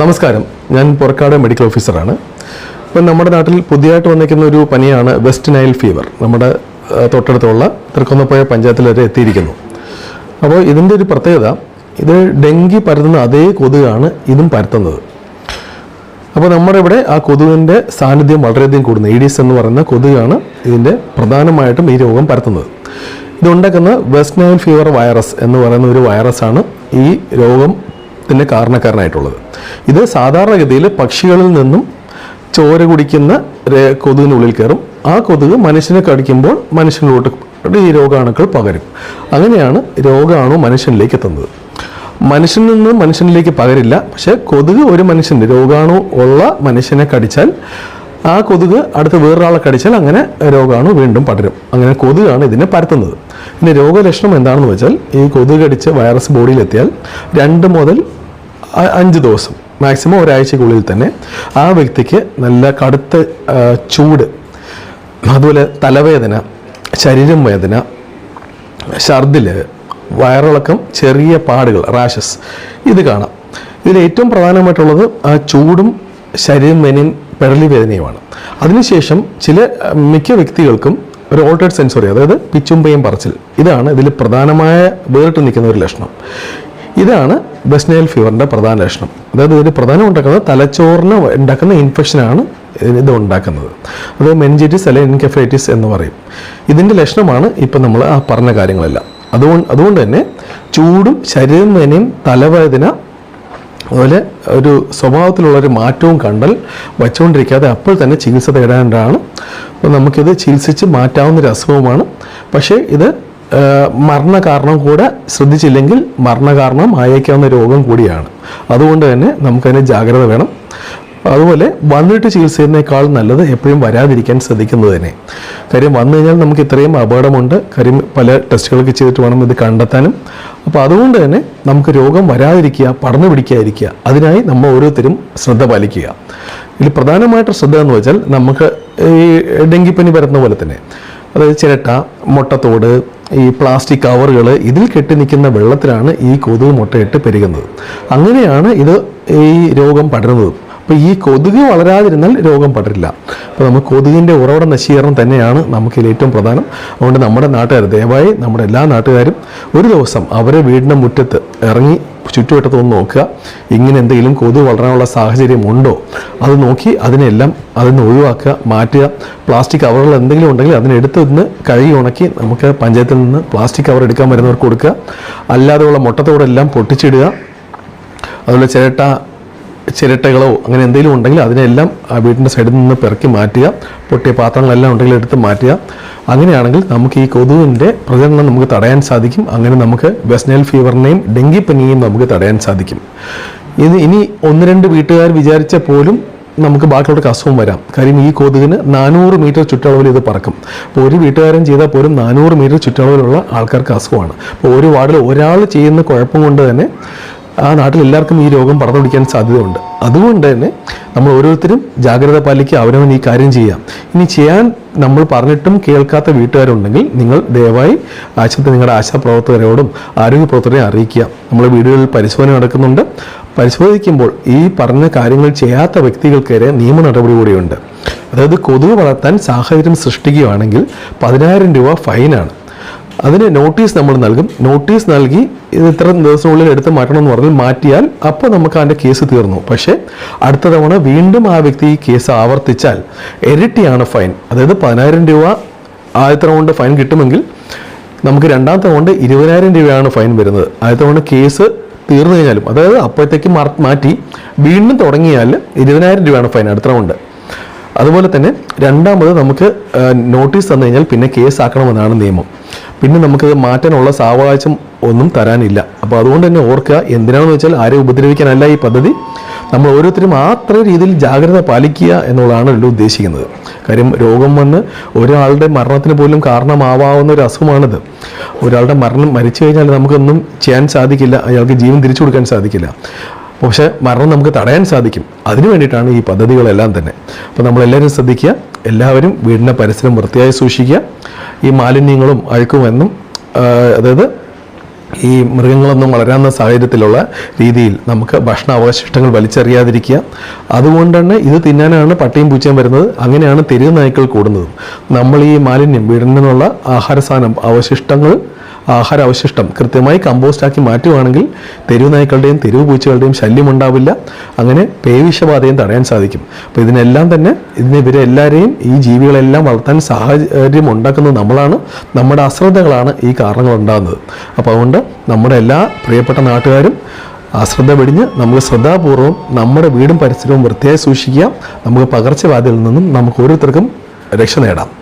നമസ്കാരം. ഞാൻ പുറക്കാട് മെഡിക്കൽ ഓഫീസറാണ്. ഇപ്പം നമ്മുടെ നാട്ടിൽ പുതിയതായിട്ട് വന്നിരിക്കുന്ന ഒരു പനിയാണ് വെസ്റ്റ് നൈൽ ഫീവർ. നമ്മുടെ തൊട്ടടുത്തുള്ള തൃക്കൊന്നപ്പുഴ പഞ്ചായത്തിൽ വരെ എത്തിയിരിക്കുന്നു. അപ്പോൾ ഇതിന്റെ ഒരു പ്രത്യേകത ഇത് ഡെങ്കി പരത്തുന്ന അതേ കൊതുകാണ് ഇതും പരത്തുന്നത്. അപ്പോൾ നമ്മുടെ ഇവിടെ ആ കൊതുകിന്റെ സാന്നിധ്യം വളരെയധികം കൂടുന്നു. ഈഡീസ് എന്ന് പറയുന്ന കൊതുകാണ് ഇതിന്റെ പ്രധാനമായിട്ടും ഈ രോഗം പരത്തുന്നത്. ഇതുണ്ടാക്കുന്ന വെസ്റ്റ് നൈൽ ഫീവർ വൈറസ് എന്ന് പറയുന്ന ഒരു വൈറസാണ് ഈ രോഗത്തിന്റെ കാരണക്കാരനായിട്ടുള്ളത്. ഇത് സാധാരണഗതിയിൽ പക്ഷികളിൽ നിന്നും ചോര കുടിക്കുന്ന കൊതുകിനുള്ളിൽ കയറും. ആ കൊതുക് മനുഷ്യനെ കടിക്കുമ്പോൾ മനുഷ്യനിലോട്ട് ഈ രോഗാണുക്കൾ പകരും. അങ്ങനെയാണ് രോഗാണു മനുഷ്യനിലേക്ക് എത്തുന്നത്. മനുഷ്യനിൽ നിന്ന് മനുഷ്യനിലേക്ക് പകരില്ല. പക്ഷേ കൊതുക് ഒരു മനുഷ്യന്റെ രോഗാണു ഉള്ള മനുഷ്യനെ കടിച്ചാൽ ആ കൊതുക് അടുത്ത് വേറൊരാളെ കടിച്ചാൽ അങ്ങനെ രോഗാണു വീണ്ടും പടരും. അങ്ങനെ കൊതുകാണ് ഇതിനെ പരത്തുന്നത്. ഇതിന്റെ രോഗലക്ഷണം എന്താണെന്ന് വെച്ചാൽ ഈ കൊതുക് കടിച്ച് വൈറസ് ബോഡിയിലെത്തിയാൽ രണ്ട് മുതൽ അഞ്ച് ദിവസം. മാക്സിമം ഒരാഴ്ചക്കുള്ളിൽ തന്നെ ആ വ്യക്തിക്ക് നല്ല കടുത്ത ചൂട് അതുപോലെ തലവേദന ശരീരം വേദന ഛർദിൽ വയറിളക്കം ചെറിയ പാടുകൾ റാഷസ് ഇത് കാണാം. ഇതിൽ ഏറ്റവും പ്രധാനമായിട്ടുള്ളത് ചൂടും ശരീരം വേനയും പെടലി വേദനയുമാണ്. അതിനുശേഷം ചില മിക്ക വ്യക്തികൾക്കും ഒരു ഓൾട്ടേഡ് സെൻസറി അതായത് പിച്ചുമ്പയും പറച്ചിൽ ഇതാണ് ഇതിൽ പ്രധാനമായ വേറിട്ട് നിൽക്കുന്ന ഒരു ലക്ഷണം. ഇതാണ് ബെസ്നൈൽ ഫീവറിന്റെ പ്രധാന ലക്ഷണം. അതായത് ഇതിന് പ്രധാനം ഉണ്ടാക്കുന്നത് തലച്ചോറിന് ഉണ്ടാക്കുന്ന ഇൻഫെക്ഷനാണ് ഇത് ഉണ്ടാക്കുന്നത്. അത് മെൻജിറ്റിസ് അല്ലെങ്കിൽ എൻകെഫൈറ്റിസ് എന്ന് പറയും. ഇതിന്റെ ലക്ഷണമാണ് ഇപ്പം നമ്മൾ ആ പറഞ്ഞ കാര്യങ്ങളെല്ലാം. അതുകൊണ്ട് അതുകൊണ്ട് തന്നെ ചൂടും ശരീരം തന്നെയും തലവേദന അതുപോലെ ഒരു സ്വഭാവത്തിലുള്ള ഒരു മാറ്റവും കണ്ടൽ വച്ചുകൊണ്ടിരിക്കാതെ അപ്പോൾ തന്നെ ചികിത്സ തേടാനാണ് അപ്പോൾ നമുക്കിത് ചികിത്സിച്ച് മാറ്റാവുന്ന ഒരു പക്ഷേ ഇത് മരണകാരണം കൂടെ ശ്രദ്ധിച്ചില്ലെങ്കിൽ മരണകാരണം ആയേക്കാവുന്ന രോഗം കൂടിയാണ്. അതുകൊണ്ട് തന്നെ നമുക്കതിന് ജാഗ്രത വേണം. അതുപോലെ വന്നിട്ട് ചികിത്സ ചെയ്യുന്നതിനേക്കാൾ നല്ലത് എപ്പോഴും വരാതിരിക്കാൻ ശ്രദ്ധിക്കുന്നത് തന്നെ. കാര്യം വന്നു കഴിഞ്ഞാൽ നമുക്ക് ഇത്രയും അപകടമുണ്ട്. കാര്യം പല ടെസ്റ്റുകളൊക്കെ ചെയ്തിട്ട് വേണം ഇത് കണ്ടെത്താനും. അപ്പോൾ അതുകൊണ്ട് തന്നെ നമുക്ക് രോഗം വരാതിരിക്കുക പടർന്നു പിടിക്കാതിരിക്കുക അതിനായി നമ്മൾ ഓരോരുത്തരും ശ്രദ്ധ പാലിക്കുക. ഇതിൽ പ്രധാനമായിട്ട് ശ്രദ്ധ എന്ന് വെച്ചാൽ നമുക്ക് ഈ ഡെങ്കിപ്പനി വരുന്ന പോലെ തന്നെ. അതായത് ചിരട്ട മുട്ടത്തോട് ഈ പ്ലാസ്റ്റിക് കവറുകൾ ഇതിൽ കെട്ടി നിൽക്കുന്ന വെള്ളത്തിലാണ് ഈ കൊതുക് മുട്ടയിട്ട് പെരുകുന്നത്. അങ്ങനെയാണ് ഇത് ഈ രോഗം പടരുന്നത്. അപ്പോൾ ഈ കൊതുക് വളരാതിരുന്നാൽ രോഗം പടരില്ല. അപ്പോൾ നമുക്ക് കൊതുകിന്റെ ഉറവിട നശീകരണം തന്നെയാണ് നമുക്കിതിൽ ഏറ്റവും പ്രധാനം. അതുകൊണ്ട് നമ്മുടെ നാട്ടുകാർ ദയവായി നമ്മുടെ എല്ലാ നാട്ടുകാരും ഒരു ദിവസം അവരെ വീടിന്റെ മുറ്റത്ത് ഇറങ്ങി ചുറ്റുവട്ടത്ത് ഒന്ന് നോക്കുക. ഇങ്ങനെ എന്തെങ്കിലും കൊതുക് വളരാനുള്ള സാഹചര്യം ഉണ്ടോ? അത് നോക്കി അതിനെല്ലാം അതിൽ നിന്ന് ഒഴിവാക്കുക മാറ്റുക. പ്ലാസ്റ്റിക് കവറുകൾ എന്തെങ്കിലും ഉണ്ടെങ്കിൽ അതിനെടുത്ത് നിന്ന് കഴുകി ഉണക്കി നമുക്ക് പഞ്ചായത്തിൽ നിന്ന് പ്ലാസ്റ്റിക് കവർ എടുക്കാൻ വരുന്നവർക്ക് കൊടുക്കുക. അല്ലാതെയുള്ള മുട്ടത്തോടെല്ലാം പൊട്ടിച്ചിടുക. അതുപോലെ ചിരട്ട ചിരട്ടകളോ അങ്ങനെ എന്തെങ്കിലും ഉണ്ടെങ്കിൽ അതിനെല്ലാം ആ വീടിന്റെ സൈഡിൽ നിന്ന് പെറുക്കി മാറ്റുക പൊട്ടിയ പാത്രങ്ങളെല്ലാം ഉണ്ടെങ്കിൽ എടുത്ത് മാറ്റുക. അങ്ങനെയാണെങ്കിൽ നമുക്ക് ഈ കൊതുവിന്റെ പ്രചരണം നമുക്ക് തടയാൻ സാധിക്കും. അങ്ങനെ നമുക്ക് വെസ്നൽ ഫീവറിനെയും ഡെങ്കിപ്പനിയെയും നമുക്ക് തടയാൻ സാധിക്കും. ഇത് ഇനി ഒന്ന് രണ്ട് വീട്ടുകാർ വിചാരിച്ച പോലും നമുക്ക് ബാക്കിയുള്ളവർക്ക് അസുഖം വരാം. കാര്യം ഈ കൊതുകിന് നാനൂറ് മീറ്റർ ചുറ്റളവിൽ ഇത് പറക്കും. അപ്പോൾ ഒരു വീട്ടുകാരൻ ചെയ്താൽ പോലും നാനൂറ് മീറ്റർ ചുറ്റളവിലുള്ള ആൾക്കാർക്ക് അസുഖമാണ്. അപ്പോൾ ഒരു വാർഡിൽ ഒരാൾ ചെയ്യുന്ന കുഴപ്പം കൊണ്ട് തന്നെ ആ നാട്ടിൽ എല്ലാവർക്കും ഈ രോഗം പടർന്നു പിടിക്കാൻ സാധ്യതയുണ്ട്. അതുകൊണ്ട് തന്നെ നമ്മൾ ഓരോരുത്തരും ജാഗ്രത പാലിക്കുക അവരവൻ ഈ കാര്യം ചെയ്യാം. ഇനി ചെയ്യാൻ നമ്മൾ പറഞ്ഞിട്ടും കേൾക്കാത്ത വീട്ടുകാരുണ്ടെങ്കിൽ നിങ്ങൾ ദയവായി ആശുപത്രി നിങ്ങളുടെ ആശാപ്രവർത്തകരോടും ആരോഗ്യ പ്രവർത്തകരെയും അറിയിക്കുക. നമ്മൾ വീടുകളിൽ പരിശോധന നടക്കുന്നുണ്ട്. പരിശോധിക്കുമ്പോൾ ഈ പറഞ്ഞ കാര്യങ്ങൾ ചെയ്യാത്ത വ്യക്തികൾക്കെതിരെ നിയമ നടപടി കൂടിയുണ്ട്. അതായത് കൊതുക് വളർത്താൻ സാഹചര്യം സൃഷ്ടിക്കുകയാണെങ്കിൽ പതിനായിരം രൂപ ഫൈനാണ്. അതിന് നോട്ടീസ് നമ്മൾ നൽകും. നോട്ടീസ് നൽകി ഇത് ഇത്ര ദിവസത്തിനുള്ളിൽ എടുത്ത് മാറ്റണം എന്ന് പറഞ്ഞാൽ മാറ്റിയാൽ അപ്പോൾ നമുക്ക് അതിന്റെ കേസ് തീർന്നു. പക്ഷേ അടുത്ത തവണ വീണ്ടും ആ വ്യക്തി ഈ കേസ് ആവർത്തിച്ചാൽ ഇരട്ടിയാണ് ഫൈൻ അതായത് പതിനായിരം രൂപ ആദ്യത്തെ റൗണ്ട് ഫൈൻ കിട്ടുമെങ്കിൽ നമുക്ക് രണ്ടാമത്തെ റൗണ്ട് ഇരുപതിനായിരം രൂപയാണ് ഫൈൻ വരുന്നത്. ആദ്യത്തെ റൗണ്ട് കേസ് തീർന്നു കഴിഞ്ഞാലും അതായത് അപ്പോഴത്തേക്ക് മാറ്റി വീണ്ടും തുടങ്ങിയാൽ ഇരുപതിനായിരം രൂപയാണ് ഫൈൻ അടുത്ത റൗണ്ട് അതുപോലെ തന്നെ രണ്ടാമത് നമുക്ക് നോട്ടീസ് തന്നു കഴിഞ്ഞാൽ പിന്നെ കേസ് ആക്കണമെന്നാണ് നിയമം. പിന്നെ നമുക്ക് മാറ്റാനുള്ള സാവകാശം ഒന്നും തരാനില്ല. അപ്പോൾ അതുകൊണ്ട് തന്നെ ഓർക്കുക എന്തിനാണെന്ന് വെച്ചാൽ ആരെയും ഉപദ്രവിക്കാനല്ല ഈ പദ്ധതി. നമ്മൾ ഓരോരുത്തരും മാത്ര രീതിയിൽ ജാഗ്രത പാലിക്കുക എന്നുള്ളതാണ് ഇതിൽ ഉദ്ദേശിക്കുന്നത്. കാര്യം രോഗം വന്ന് ഒരാളുടെ മരണത്തിന് പോലും കാരണമാവാവുന്ന ഒരു അസുഖമാണിത്. ഒരാളുടെ മരണം മരിച്ചു കഴിഞ്ഞാൽ നമുക്കൊന്നും ചെയ്യാൻ സാധിക്കില്ല. അയാൾക്ക് ജീവൻ തിരിച്ചു കൊടുക്കാൻ സാധിക്കില്ല. പക്ഷെ മരണം നമുക്ക് തടയാൻ സാധിക്കും. അതിനു വേണ്ടിയിട്ടാണ് ഈ പദ്ധതികളെല്ലാം തന്നെ. അപ്പോൾ നമ്മളെല്ലാവരും ശ്രദ്ധിക്കുക. എല്ലാവരും വീടിന്റെ പരിസരം വൃത്തിയായി സൂക്ഷിക്കുക. ഈ മാലിന്യങ്ങളും അഴുക്കുമെന്നും അതായത് ഈ മൃഗങ്ങളൊന്നും വളരാവുന്ന സാഹചര്യത്തിലുള്ള രീതിയിൽ നമുക്ക് ഭക്ഷണ അവശിഷ്ടങ്ങൾ വലിച്ചെറിയാതിരിക്കുക. അതുകൊണ്ട് തന്നെ ഇത് തിന്നാനാണ് പട്ടിയും പൂച്ചയും വരുന്നത്. അങ്ങനെയാണ് തെരുവ് നായ്ക്കൾ കൂടുന്നതും. നമ്മൾ ഈ മാലിന്യം വീടിൽ നിന്നുള്ള ആഹാര സാധനം അവശിഷ്ടങ്ങൾ ആഹാര അവശിഷ്ടം കൃത്യമായി കമ്പോസ്റ്റാക്കി മാറ്റുവാണെങ്കിൽ തെരുവ് നായ്ക്കളുടെയും തെരുവ് പൂച്ചകളുടെയും ശല്യം ഉണ്ടാവില്ല. അങ്ങനെ പേവിഷബാധയും തടയാൻ സാധിക്കും. അപ്പോൾ ഇതിനെല്ലാം തന്നെ ഇതിനെ ഇവരെ എല്ലാവരെയും ഈ ജീവികളെല്ലാം വളർത്താൻ സാഹചര്യം ഉണ്ടാക്കുന്നത് നമ്മളാണ്. നമ്മുടെ അശ്രദ്ധകളാണ് ഈ കാരണങ്ങൾ ഉണ്ടാകുന്നത് അപ്പോൾ അതുകൊണ്ട് നമ്മുടെ എല്ലാ പ്രിയപ്പെട്ട നാട്ടുകാരും അശ്രദ്ധ വെടിഞ്ഞ് നമുക്ക് ശ്രദ്ധാപൂർവം നമ്മുടെ വീടും പരിസരവും വൃത്തിയായി സൂക്ഷിക്കുക. നമുക്ക് പകർച്ചവ്യാധികളിൽ നിന്നും നമുക്ക് ഓരോരുത്തർക്കും രക്ഷ നേടാം.